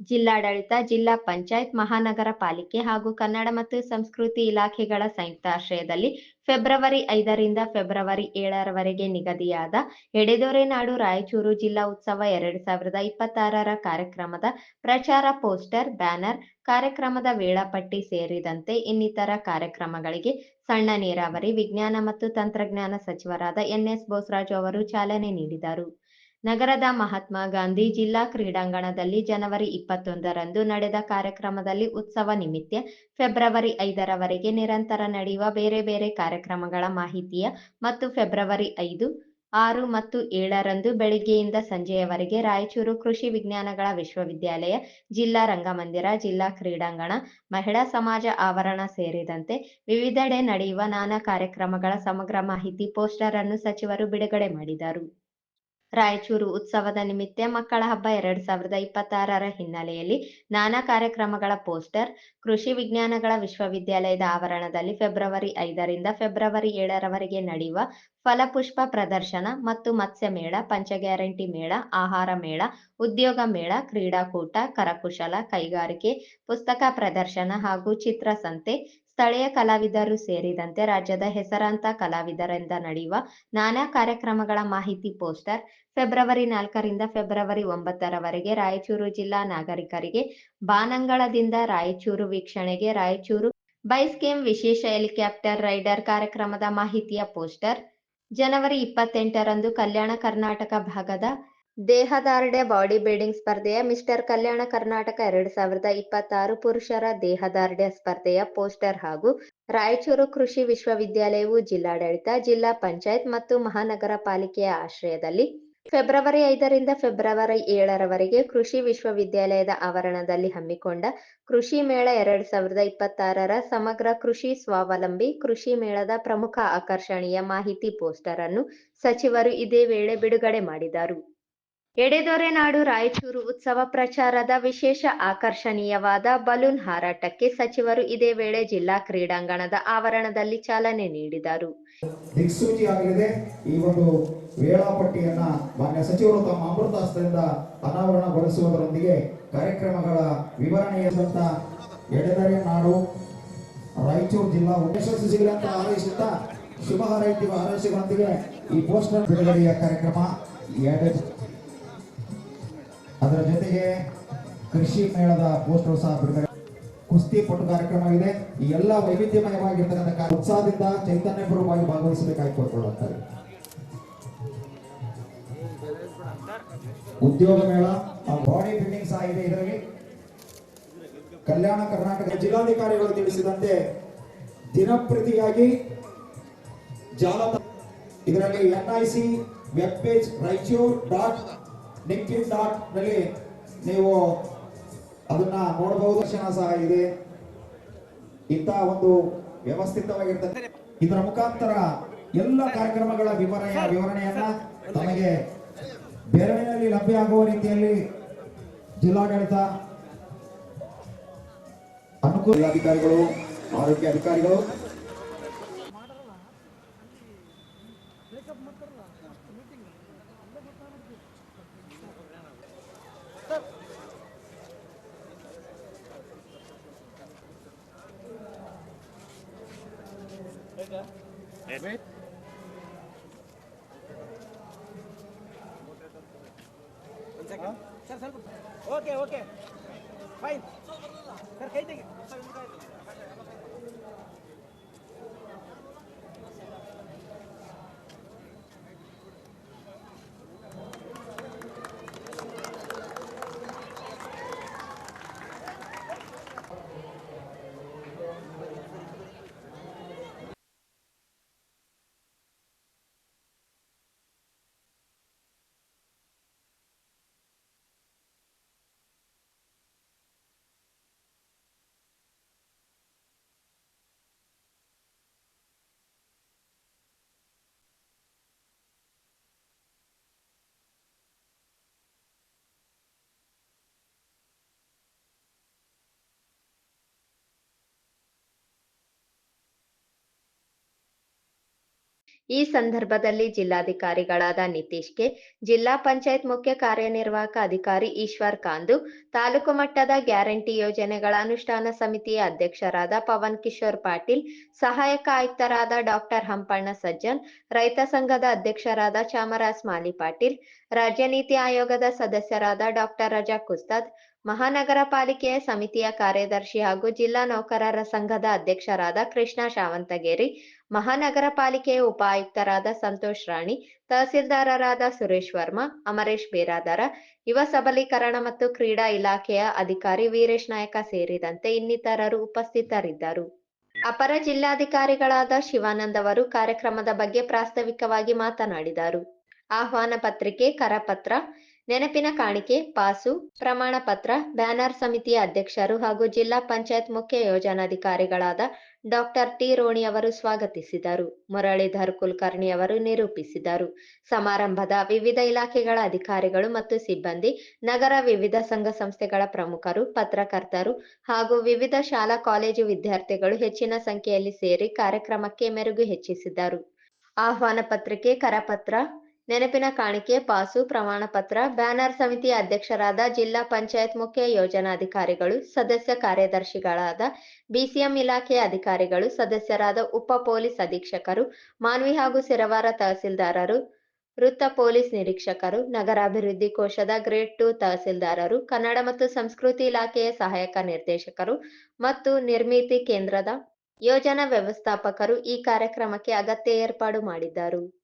ಜಿಲ್ಲಾಡಳಿತ, ಜಿಲ್ಲಾ ಪಂಚಾಯತ್, ಮಹಾನಗರ ಪಾಲಿಕೆ ಹಾಗೂ ಕನ್ನಡ ಮತ್ತು ಸಂಸ್ಕೃತಿ ಇಲಾಖೆಗಳ ಸಂಯುಕ್ತಾಶ್ರಯದಲ್ಲಿ ಫೆಬ್ರವರಿ ಐದರಿಂದ ಫೆಬ್ರವರಿ ಏಳರವರೆಗೆ ನಿಗದಿಯಾದ ಎಡೆದೊರೆ ನಾಡು ರಾಯಚೂರು ಜಿಲ್ಲಾ ಉತ್ಸವ ಎರಡು ಸಾವಿರದ ಇಪ್ಪತ್ತಾರರ ಕಾರ್ಯಕ್ರಮದ ಪ್ರಚಾರ ಪೋಸ್ಟರ್, ಬ್ಯಾನರ್, ಕಾರ್ಯಕ್ರಮದ ವೇಳಾಪಟ್ಟಿ ಸೇರಿದಂತೆ ಇನ್ನಿತರ ಕಾರ್ಯಕ್ರಮಗಳಿಗೆ ಸಣ್ಣ ನೀರಾವರಿ, ವಿಜ್ಞಾನ ಮತ್ತು ತಂತ್ರಜ್ಞಾನ ಸಚಿವರಾದ ಎನ್ಎಸ್ ಬೋಸರಾಜು ಅವರು ಚಾಲನೆ ನೀಡಿದರು. ನಗರದ ಮಹಾತ್ಮ ಗಾಂಧಿ ಜಿಲ್ಲಾ ಕ್ರೀಡಾಂಗಣದಲ್ಲಿ ಜನವರಿ ಇಪ್ಪತ್ತೊಂದರಂದು ನಡೆದ ಕಾರ್ಯಕ್ರಮದಲ್ಲಿ ಉತ್ಸವ ನಿಮಿತ್ತ ಫೆಬ್ರವರಿ ಐದರವರೆಗೆ ನಿರಂತರ ನಡೆಯುವ ಬೇರೆ ಬೇರೆ ಕಾರ್ಯಕ್ರಮಗಳ ಮಾಹಿತಿಯ ಮತ್ತು ಫೆಬ್ರವರಿ ಐದು, ಆರು ಮತ್ತು ಏಳರಂದು ಬೆಳಿಗ್ಗೆಯಿಂದ ಸಂಜೆಯವರೆಗೆ ರಾಯಚೂರು ಕೃಷಿ ವಿಜ್ಞಾನಗಳ ವಿಶ್ವವಿದ್ಯಾಲಯ, ಜಿಲ್ಲಾ ರಂಗಮಂದಿರ, ಜಿಲ್ಲಾ ಕ್ರೀಡಾಂಗಣ, ಮಹಿಳಾ ಸಮಾಜ ಆವರಣ ಸೇರಿದಂತೆ ವಿವಿಧೆಡೆ ನಡೆಯುವ ನಾನಾ ಕಾರ್ಯಕ್ರಮಗಳ ಸಮಗ್ರ ಮಾಹಿತಿ ಪೋಸ್ಟರ್ ಅನ್ನು ಸಚಿವರು ಬಿಡುಗಡೆ ಮಾಡಿದರು. ರಾಯಚೂರು ಉತ್ಸವದ ನಿಮಿತ್ತ ಮಕ್ಕಳ ಹಬ್ಬ ಎರಡ್ ಸಾವಿರದ ಇಪ್ಪತ್ತಾರರ ಹಿನ್ನೆಲೆಯಲ್ಲಿ ನಾನಾ ಕಾರ್ಯಕ್ರಮಗಳ ಪೋಸ್ಟರ್ ಕೃಷಿ ವಿಜ್ಞಾನಗಳ ವಿಶ್ವವಿದ್ಯಾಲಯದ ಆವರಣದಲ್ಲಿ ಫೆಬ್ರವರಿ ಐದರಿಂದ ಫೆಬ್ರವರಿ ಏಳರವರೆಗೆ ನಡೆಯುವ ಫಲಪುಷ್ಪ ಪ್ರದರ್ಶನ ಮತ್ತು ಮತ್ಸ್ಯ ಮೇಳ ಪಂಚ ಗ್ಯಾರಂಟಿ ಮೇಳ, ಆಹಾರ ಮೇಳ, ಉದ್ಯೋಗ ಮೇಳ, ಕ್ರೀಡಾಕೂಟ, ಕರಕುಶಲ, ಕೈಗಾರಿಕೆ, ಪುಸ್ತಕ ಪ್ರದರ್ಶನ ಹಾಗೂ ಚಿತ್ರಸಂತೆ ಸ್ಥಳೀಯ ಕಲಾವಿದರು ಸೇರಿದಂತೆ ರಾಜ್ಯದ ಹೆಸರಾಂತ ಕಲಾವಿದರಿಂದ ನಡೆಯುವ ನಾನಾ ಕಾರ್ಯಕ್ರಮಗಳ ಮಾಹಿತಿ ಪೋಸ್ಟರ್ ಫೆಬ್ರವರಿ ನಾಲ್ಕರಿಂದ ಫೆಬ್ರವರಿ ಒಂಬತ್ತರವರೆಗೆ ರಾಯಚೂರು ಜಿಲ್ಲಾ ನಾಗರಿಕರಿಗೆ ಬಾನಂಗಳದಿಂದ ರಾಯಚೂರು ವೀಕ್ಷಣೆಗೆ ರಾಯಚೂರು ಬೈಸ್ಕೇಮ್ ವಿಶೇಷ ಹೆಲಿಕಾಪ್ಟರ್ ರೈಡರ್ ಕಾರ್ಯಕ್ರಮದ ಮಾಹಿತಿಯ ಪೋಸ್ಟರ್ ಜನವರಿ ಇಪ್ಪತ್ತೆಂಟರಂದು ಕಲ್ಯಾಣ ಕರ್ನಾಟಕ ಭಾಗದ ದೇಹದಾರ್ಢ್ಯ ಬಾಡಿ ಬಿಲ್ಡಿಂಗ್ ಸ್ಪರ್ಧೆಯ ಮಿಸ್ಟರ್ ಕಲ್ಯಾಣ ಕರ್ನಾಟಕ ಎರಡು ಸಾವಿರದ ಇಪ್ಪತ್ತಾರು ಪುರುಷರ ದೇಹದಾರ್ಢ್ಯ ಸ್ಪರ್ಧೆಯ ಪೋಸ್ಟರ್ ಹಾಗೂ ರಾಯಚೂರು ಕೃಷಿ ವಿಶ್ವವಿದ್ಯಾಲಯವು ಜಿಲ್ಲಾಡಳಿತ, ಜಿಲ್ಲಾ ಪಂಚಾಯತ್ ಮತ್ತು ಮಹಾನಗರ ಪಾಲಿಕೆಯ ಆಶ್ರಯದಲ್ಲಿ ಫೆಬ್ರವರಿ ಐದರಿಂದ ಫೆಬ್ರವರಿ ಏಳರವರೆಗೆ ಕೃಷಿ ವಿಶ್ವವಿದ್ಯಾಲಯದ ಆವರಣದಲ್ಲಿ ಹಮ್ಮಿಕೊಂಡ ಕೃಷಿ ಮೇಳ ಎರಡ್ ಸಾವಿರದ ಇಪ್ಪತ್ತಾರರ ಸಮಗ್ರ ಕೃಷಿ ಸ್ವಾವಲಂಬಿ ಕೃಷಿ ಮೇಳದ ಪ್ರಮುಖ ಆಕರ್ಷಣೀಯ ಮಾಹಿತಿ ಪೋಸ್ಟರ್ ಅನ್ನು ಸಚಿವರು ಇದೇ ವೇಳೆ ಬಿಡುಗಡೆ ಮಾಡಿದರು. ಎಡೆದೊರೆ ನಾಡು ರಾಯಚೂರು ಉತ್ಸವ ಪ್ರಚಾರದ ವಿಶೇಷ ಆಕರ್ಷಣೀಯವಾದ ಬಲೂನ್ ಹಾರಾಟಕ್ಕೆ ಸಚಿವರು ಇದೇ ವೇಳೆ ಜಿಲ್ಲಾ ಕ್ರೀಡಾಂಗಣದ ಆವರಣದಲ್ಲಿ ಚಾಲನೆ ನೀಡಿದರು. ದಿಕ್ಸೂಚಿ ಆಗಲಿದೆ ಈ ಒಂದು ವೇಳಾಪಟ್ಟಿಯನ್ನ ಮಾನ್ಯ ಸಚಿವರು ತಮ್ಮ ಅಮೃತಾಸ್ತ್ರದಿಂದ ಅನಾವರಣಗೊಳಿಸುವುದರೊಂದಿಗೆ ಕಾರ್ಯಕ್ರಮಗಳ ವಿವರಣೆಯ ಎಡೆದರೆ ನಾಡು ರಾಯಚೂರು ಜಿಲ್ಲಾ ಅಂತ ಹಾರೈಸುತ್ತಾ ಶುಭ ಹಾರೈಕೆ ಹಾರೈಸುಗಳೊಂದಿಗೆ ಈ ಪೋಸ್ಟರ್ ಬಿಡುಗಡೆಯ ಕಾರ್ಯಕ್ರಮ ಎಡೆ ಅದರ ಜೊತೆಗೆ ಕೃಷಿ ಮೇಳದ ಪೋಸ್ಟರ್ ಸಹ ಬಿಡುಗಡೆ ಕುಸ್ತಿ ಕಾರ್ಯಕ್ರಮ ಇದೆ ಈ ಎಲ್ಲ ವೈವಿಧ್ಯಮಯವಾಗಿರ್ತಕ್ಕಂಥ ಉತ್ಸಾಹದಿಂದ ಚೈತನ್ಯಪೂರ್ವವಾಗಿ ಭಾಗವಹಿಸಬೇಕಾಗಿ ಕೋರ್ಕೊಳ್ಳುತ್ತಾರೆ. ಉದ್ಯೋಗ ಮೇಳ ಬಾಡಿ ಬಿಲ್ಡಿಂಗ್ ಸಹ ಇದೆ ಇದರಲ್ಲಿ. ಕಲ್ಯಾಣ ಕರ್ನಾಟಕ ಜಿಲ್ಲಾಧಿಕಾರಿಗಳು ತಿಳಿಸಿದಂತೆ ದಿನಪ್ರತಿಯಾಗಿ ಜಾಲತಾಣ ಇದರಲ್ಲಿ ಎನ್ಐಸಿ ವೆಬ್ ಪೇಜ್ ಡಾಟ್ ಲಿಂಕಿನ್ ಡಾಟ್ನಲ್ಲಿ ನೀವು ಅದನ್ನ ನೋಡಬಹುದು ದರ್ಶನ ಸಹ ಇದೆ. ಇಂತಹ ಒಂದು ವ್ಯವಸ್ಥಿತವಾಗಿರ್ತದೆ. ಇದರ ಮುಖಾಂತರ ಎಲ್ಲ ಕಾರ್ಯಕ್ರಮಗಳ ವಿವರಣೆಯ ವಿವರಣೆಯನ್ನ ತಮಗೆ ಬೆರಳಿನಲ್ಲಿ ಲಭ್ಯ ಆಗುವ ರೀತಿಯಲ್ಲಿ ಜಿಲ್ಲಾಡಳಿತ ಅನುಕೂಲ ಅಧಿಕಾರಿಗಳು ಆರೋಗ್ಯ ಅಧಿಕಾರಿಗಳು ಸರ್ ಸ್ವಲ್ಪ ಓಕೆ ಓಕೆ ಫೈನ್ ಸರ್ ಕೈ ತೆಗಿ ಈ ಸಂದರ್ಭದಲ್ಲಿ ಜಿಲ್ಲಾಧಿಕಾರಿಗಳಾದ ನಿತೀಶ್ ಕೆ ಜಿಲ್ಲಾ ಪಂಚಾಯತ್ ಮುಖ್ಯ ಕಾರ್ಯನಿರ್ವಾಹಕ ಅಧಿಕಾರಿ ಈಶ್ವರ್ ಕಾಂದು, ತಾಲೂಕು ಮಟ್ಟದ ಗ್ಯಾರಂಟಿ ಯೋಜನೆಗಳ ಅನುಷ್ಠಾನ ಸಮಿತಿಯ ಅಧ್ಯಕ್ಷರಾದ ಪವನ್ ಕಿಶೋರ್ ಪಾಟೀಲ್, ಸಹಾಯಕ ಆಯುಕ್ತರಾದ ಡಾಕ್ಟರ್ ಹಂಪಣ್ಣ ಸಜ್ಜನ್, ರೈತ ಸಂಘದ ಅಧ್ಯಕ್ಷರಾದ ಚಾಮರಾಜ್ ಮಾಲಿ ಪಾಟೀಲ್ ರಾಜ್ಯ ನೀತಿ ಆಯೋಗದ ಸದಸ್ಯರಾದ ಡಾಕ್ಟರ್ ರಜಾ ಕುಸ್ತಾದ್, ಮಹಾನಗರ ಪಾಲಿಕೆಯ ಸಮಿತಿಯ ಕಾರ್ಯದರ್ಶಿ ಹಾಗೂ ಜಿಲ್ಲಾ ನೌಕರರ ಸಂಘದ ಅಧ್ಯಕ್ಷರಾದ ಕೃಷ್ಣ ಶಾವಂತಗೇರಿ, ಮಹಾನಗರ ಪಾಲಿಕೆಯ ಉಪ ಆಯುಕ್ತರಾದ ಸಂತೋಷ್ ರಾಣಿ, ತಹಸೀಲ್ದಾರರಾದ ಸುರೇಶ್ ವರ್ಮಾ, ಅಮರೇಶ್ ಬೇರಾದರ, ಯುವ ಸಬಲೀಕರಣ ಮತ್ತು ಕ್ರೀಡಾ ಇಲಾಖೆಯ ಅಧಿಕಾರಿ ವೀರೇಶ್ ನಾಯಕ ಸೇರಿದಂತೆ ಇನ್ನಿತರರು ಉಪಸ್ಥಿತರಿದ್ದರು. ಅಪರ ಜಿಲ್ಲಾಧಿಕಾರಿಗಳಾದ ಶಿವಾನಂದ್ ಅವರು ಕಾರ್ಯಕ್ರಮದ ಬಗ್ಗೆ ಪ್ರಾಸ್ತಾವಿಕವಾಗಿ ಮಾತನಾಡಿದರು. ಆಹ್ವಾನ ಪತ್ರಿಕೆ, ಕರಪತ್ರ, ನೆನಪಿನ ಕಾಣಿಕೆ, ಪಾಸು, ಪ್ರಮಾಣ ಪತ್ರ, ಬ್ಯಾನರ್ ಸಮಿತಿಯ ಅಧ್ಯಕ್ಷರು ಹಾಗೂ ಜಿಲ್ಲಾ ಪಂಚಾಯತ್ ಮುಖ್ಯ ಯೋಜನಾಧಿಕಾರಿಗಳಾದ ಡಾಕ್ಟರ್ ಟಿ. ರೋಣಿ ಅವರು ಸ್ವಾಗತಿಸಿದರು. ಮುರಳೀಧರ್ ಕುಲಕರ್ಣಿ ಅವರು ನಿರೂಪಿಸಿದರು. ಸಮಾರಂಭದ ವಿವಿಧ ಇಲಾಖೆಗಳ ಅಧಿಕಾರಿಗಳು ಮತ್ತು ಸಿಬ್ಬಂದಿ, ನಗರ ವಿವಿಧ ಸಂಘ ಸಂಸ್ಥೆಗಳ ಪ್ರಮುಖರು, ಪತ್ರಕರ್ತರು ಹಾಗೂ ವಿವಿಧ ಶಾಲಾ ಕಾಲೇಜು ವಿದ್ಯಾರ್ಥಿಗಳು ಹೆಚ್ಚಿನ ಸಂಖ್ಯೆಯಲ್ಲಿ ಸೇರಿ ಕಾರ್ಯಕ್ರಮಕ್ಕೆ ಮೆರುಗು ಹೆಚ್ಚಿಸಿದರು. ಆಹ್ವಾನ ಪತ್ರಿಕೆ, ಕರಪತ್ರ ನೆನಪಿನ ಕಾಣಿಕೆ, ಪಾಸು ಪ್ರಮಾಣ ಪತ್ರ ಬ್ಯಾನರ್ ಸಮಿತಿ ಅಧ್ಯಕ್ಷರಾದ ಜಿಲ್ಲಾ ಪಂಚಾಯತ್ ಮುಖ್ಯ ಯೋಜನಾಧಿಕಾರಿಗಳು, ಸದಸ್ಯ ಕಾರ್ಯದರ್ಶಿಗಳಾದ ಬಿಸಿಎಂ ಇಲಾಖೆಯ ಅಧಿಕಾರಿಗಳು, ಸದಸ್ಯರಾದ ಉಪ ಪೊಲೀಸ್ ಅಧೀಕ್ಷಕರು, ಮಾನ್ವಿ ಹಾಗೂ ಸಿರವಾರ ತಹಸೀಲ್ದಾರರು, ವೃತ್ತ ಪೊಲೀಸ್ ನಿರೀಕ್ಷಕರು, ನಗರಾಭಿವೃದ್ಧಿ ಕೋಶದ ಗ್ರೇಡ್ ಟು ತಹಸೀಲ್ದಾರರು, ಕನ್ನಡ ಮತ್ತು ಸಂಸ್ಕೃತಿ ಇಲಾಖೆಯ ಸಹಾಯಕ ನಿರ್ದೇಶಕರು ಮತ್ತು ನಿರ್ಮಿತಿ ಕೇಂದ್ರದ ಯೋಜನಾ ವ್ಯವಸ್ಥಾಪಕರು ಈ ಕಾರ್ಯಕ್ರಮಕ್ಕೆ ಅಗತ್ಯ ಏರ್ಪಾಡು ಮಾಡಿದ್ದರು.